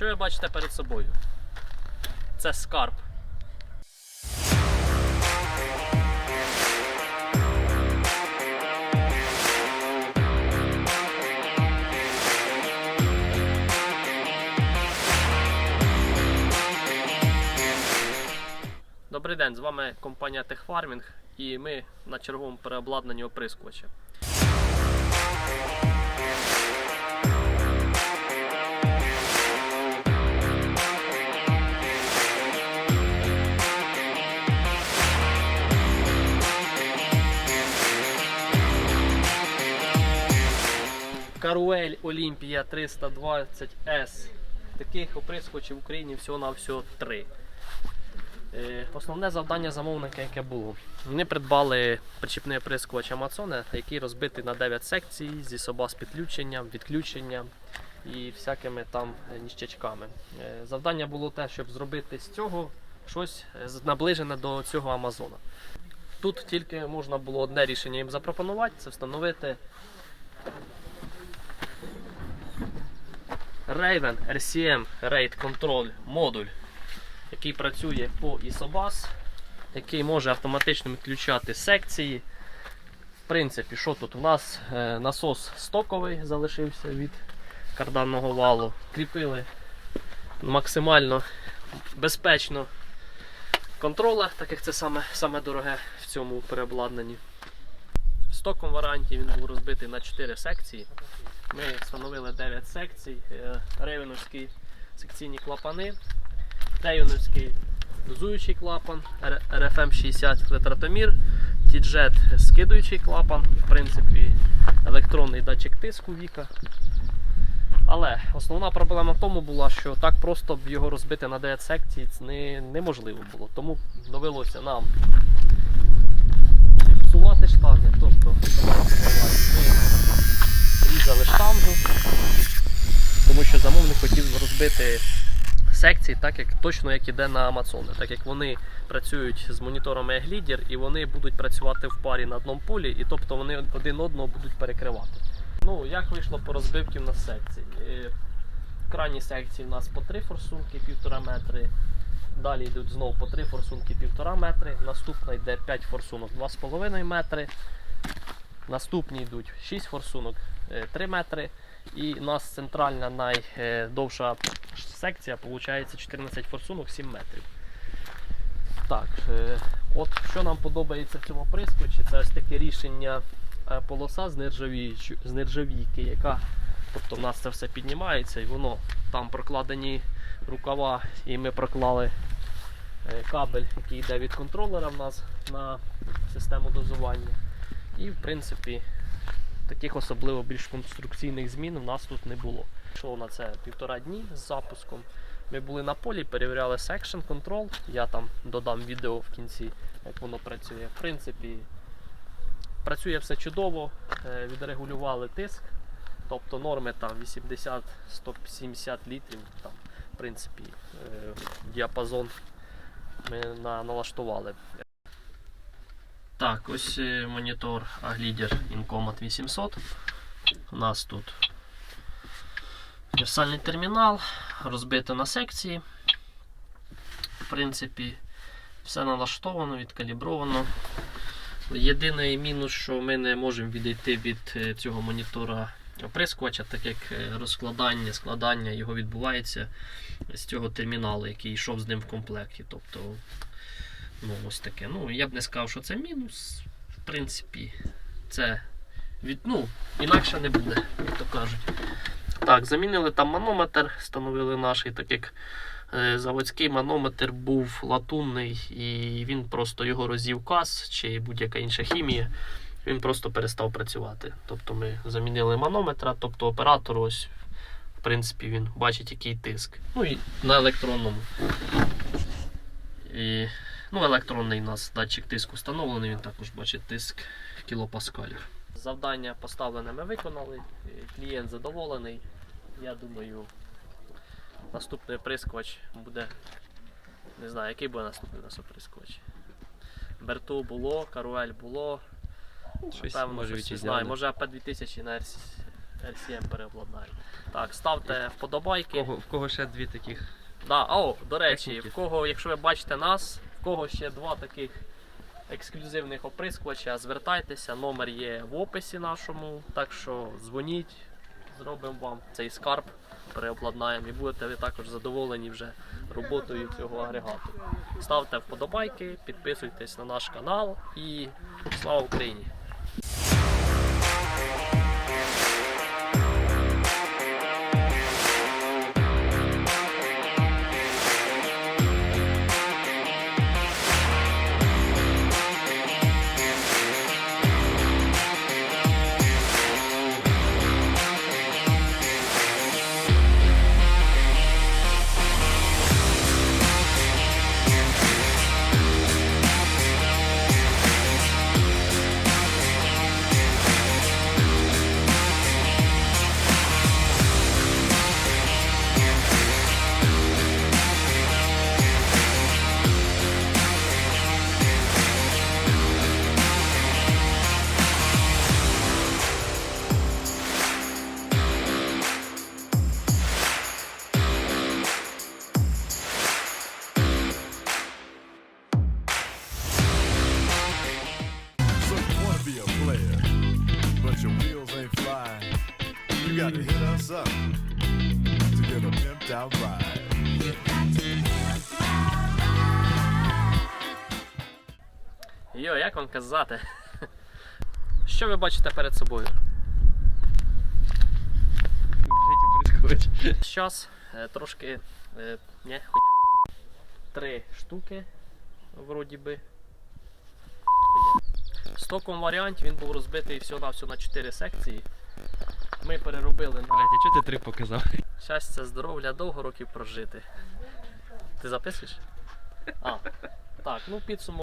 Що ви бачите перед собою? Це скарб. Добрий день, з вами компанія Техфармінг і ми на черговому переобладнанні оприскувача. Каруель Олімпія 320S. Таких оприскувачів в Україні всього на всього три. Е, Основне завдання замовника, яке було. Вони придбали причіпний оприскувач Amazon, який розбитий на 9 секцій зі соба з підключенням, відключенням і всякими там ніщачками. Е, Завдання було те, щоб зробити з цього щось е, наближене до цього Амазона. Тут тільки можна було одне рішення їм запропонувати це встановити Raven RCM Rate Control модуль який працює по ISOBUS, який може автоматично відключати секції. В принципі, що тут? У нас е, насос стоковий залишився від карданного валу. Кріпили максимально безпечно контролер, так як це саме, саме дороге в цьому переобладнанні. В стоковому варіанті він був розбитий на 4 секції. Ми встановили 9 секцій, е, секційні клапани, Тейоновський дозуючий клапан, RFM 60 ретратомір, T-Jet скидуючий клапан, в принципі, електронний датчик тиску Віка. Але основна проблема в тому була, що так просто б його розбити на 9 секцій не, неможливо було. Тому довелося нам фіксувати штанги. Тобто, на різали штангу, тому що замовник хотів розбити секцій, так як точно як іде на Амазони, так як вони працюють з моніторами Glidder і вони будуть працювати в парі на одному полі, і тобто вони один одного будуть перекривати. Ну, як вийшло по розбивці в нас секцій? Е, В крайній секції в нас по 3 форсунки, 1,5 метри. Далі йдуть знову по 3 форсунки 1,5 метри. Наступна йде 5 форсунок 2,5 метри. Наступні йдуть 6 форсунок 3 метри. І у нас центральна найдовша секція виходить 14 форсунок 7 метрів. Так, е, от що нам подобається в цьому прискочі, це ось таке рішення е, полоса з, нержавіючу- з нержавійки, яка тобто в нас це все піднімається і воно там прокладені рукава, і ми проклали е, кабель, який йде від контролера в нас на систему дозування. І в принципі таких особливо більш конструкційних змін в нас тут не було. Йшло на це півтора дні з запуском. Ми були на полі, перевіряли section control. Я там додам відео в кінці, як воно працює. В принципі, працює все чудово, е, відрегулювали тиск, тобто норми там 80-170 літрів. Там, в принципі, е, діапазон ми налаштували. Так, ось е, монітор Aglider Incomod 800. У нас тут універсальний термінал, розбито на секції. В принципі, все налаштовано, відкалібровано. Єдиний мінус, що ми не можемо відійти від е, цього монітора оприскувача, так як е, розкладання, складання його відбувається з цього терміналу, який йшов з ним в комплекті. Тобто, ну, ось таке. Ну, я б не сказав, що це мінус. В принципі, це від, ну, інакше не буде, як то кажуть. Так, замінили там манометр, встановили наш, так як е, заводський манометр був латунний, і він просто його розів каз чи будь-яка інша хімія. Він просто перестав працювати. Тобто ми замінили манометра, тобто оператор ось, в принципі, він бачить, який тиск. Ну і на електронному. І, ну, електронний у нас датчик тиску встановлений, він також бачить тиск кілопаскалів. Завдання поставлене ми виконали, клієнт задоволений. Я думаю, наступний оприскувач буде. Не знаю, який буде наступний у нас оприскувач. Берту було, Каруель було. Щось Певно, може щось не знаю, може АП 2000 на RCM переобладнаємо. Так, ставте В вподобайки. кого, в кого ще дві таких? Да, о, до речі, в кого, якщо ви бачите нас, в кого ще два таких ексклюзивних оприскувача, звертайтеся, номер є в описі нашому. Так що дзвоніть, зробимо вам цей скарб, переобладнаємо і будете ви також задоволені вже роботою цього агрегату. Ставте вподобайки, підписуйтесь на наш канал і слава Україні! Got to hit us up to get a pimped out ride. Йо, як вам казати? Що ви бачите перед собою? Зараз е, трошки е, не, хуйня. Три штуки, вроді би. Стоком варіанті він був розбитий всього на всього на 4 секції. Ми переробили на Блять, а чого ти три показав? щастя, здоров'я, довго років прожити. Ти записуєш? А, так, ну підсумок.